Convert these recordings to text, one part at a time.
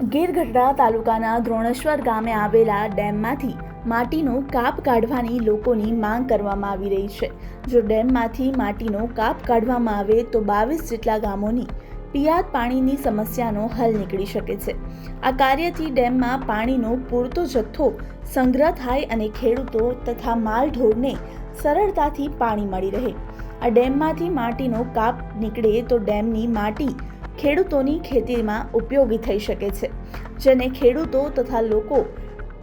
ગીરગઢડા તાલુકાના દ્રોણેશ્વર ગામે આવેલા ડેમમાંથી માટીનો કાપ કાઢવાની લોકોની માંગ કરવામાં આવી રહી છે. જો ડેમમાંથી માટીનો કાપ કાઢવામાં આવે તો બાવીસ જેટલા ગામોની પિયાત પાણીની સમસ્યાનો હલ નીકળી શકે છે. આ કાર્યથી ડેમમાં પાણીનો પૂરતો જથ્થો સંગ્રહ થાય અને ખેડૂતો તથા માલઢોરને સરળતાથી પાણી મળી રહે. આ ડેમમાંથી માટીનો કાપ નીકળે તો ડેમની માટી ખેડૂતોની ખેતીમાં ઉપયોગી થઈ શકે છે. જેને ખેડૂતો તથા લોકો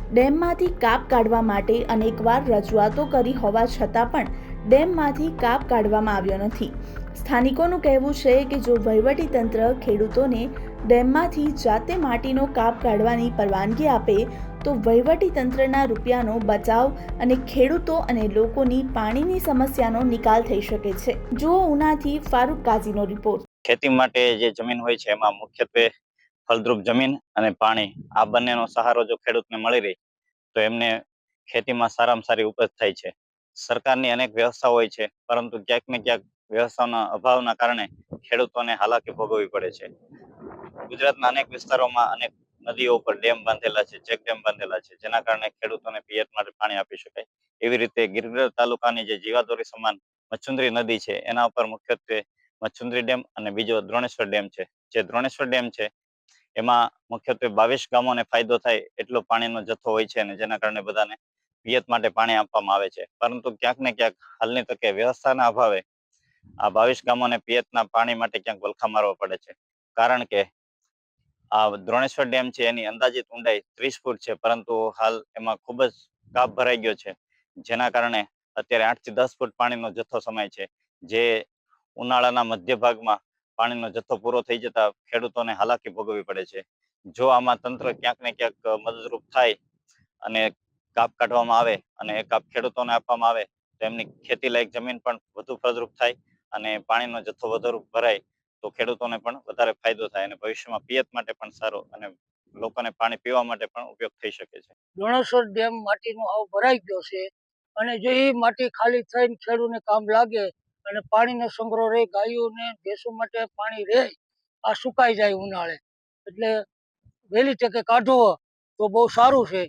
ડેમમાંથી કાપ કાઢવા માટે અનેકવાર રજૂઆતો કરી હોવા છતાં પણ ડેમમાંથી કાપ કાઢવામાં આવ્યો નથી. સ્થાનિકોનું કહેવું છે કે જો વહીવટી તંત્ર ખેડૂતોને ડેમમાંથી જાતે માટીનો કાપ કાઢવાની પરવાનગી આપે, તો વહીવટી તંત્રના રૂપિયાનો બચાવ અને ખેડૂતો અને લોકોની પાણીની સમસ્યાનો નિકાલ થઈ શકે છે. જુઓ ઉનાથી ફારૂક કાઝીનો રિપોર્ટ. ખેતી માટે જે જમીન હોય છે, એમાં મુખ્યત્વે ફળદ્રુપ જમીન અને પાણી. આ બંનેનો સહારો જો ખેડૂતને મળી રહે, તો એમને ખેતીમાં સારામાં સારી ઉપજ થાય છે. સરકારની અનેક વ્યવસ્થા હોય છે, પરંતુ ક્યાંક ને ક્યાંક વ્યવસ્થાના અભાવના કારણે ખેડૂતોને હાલાકી ભોગવવી પડે છે. ગુજરાતના અનેક વિસ્તારોમાં અનેક નદીઓ ઉપર ડેમ બાંધેલા છે, ચેક ડેમ બાંધેલા છે, જેના કારણે ખેડૂતોને પિયત માટે પાણી આપી શકાય. એવી રીતે ગિરગઢ તાલુકાની જે જીવાદોરી સમાન મચુંદરી નદી છે, એના ઉપર મુખ્યત્વે મચ્છુંદરી ડેમ અને બીજો દ્રોણેશ્વર ડેમ છે. જે દ્રોણેશ્વર ડેમ છે, એમાં મુખ્યત્વે બાવીસ ગામોને ફાયદો થાય એટલો પાણીનો જથ્થો હોય છે અને જેના કારણે બધાને પિયત માટે પાણી આપવામાં આવે છે. પરંતુ ક્યાંક ને ક્યાંક હાલની તકે વ્યવસ્થાના અભાવે આ બાવીસ ગામોને પિયતના પાણી માટે ક્યાંક વલખા મારવા પડે છે. કારણ કે આ દ્રોણેશ્વર ડેમ છે, એની અંદાજિત ઊંડાઈ ત્રીસ ફૂટ છે, પરંતુ હાલ એમાં ખૂબ જ કાપ ભરાઈ ગયો છે. જેના કારણે અત્યારે આઠથી દસ ફૂટ પાણીનો જથ્થો સમાય છે. જે ઉનાળાના મધ્ય ભાગમાં પાણીનો જથ્થો પૂરો થઈ જતા ખેડૂતોને હાલાકી ભોગવવી પડે છે. જો આમાં તંત્ર ક્યાંક ને ક્યાંક મદદરૂપ થાય અને કાપ કાઢવામાં આવે અને એ કાપ ખેડૂતોને આપવામાં આવે, તો એમની ખેતી લાયક જમીન પણ વધુ ફળદ્રુપ થાય અને પાણીનો જથ્થો વધુ ભરાય, તો ખેડૂતોને પણ વધારે ફાયદો થાય અને ભવિષ્યમાં પિયત માટે પણ સારો અને લોકોને પાણી પીવા માટે પણ ઉપયોગ થઈ શકે છે. ધોણેશ્વર ડેમ માટીનો હાવ ભરાઈ ગયો છે અને જો એ માટી ખાલી થઈને ખેડૂતને કામ લાગે અને પાણીનો સંગ્રહ રહે, ગાયોને ભેંસો માટે પાણી રહે, આ સુકાઈ જાય ઉનાળે. એટલે વહેલી તકે કાઢવો તો બહુ સારું છે.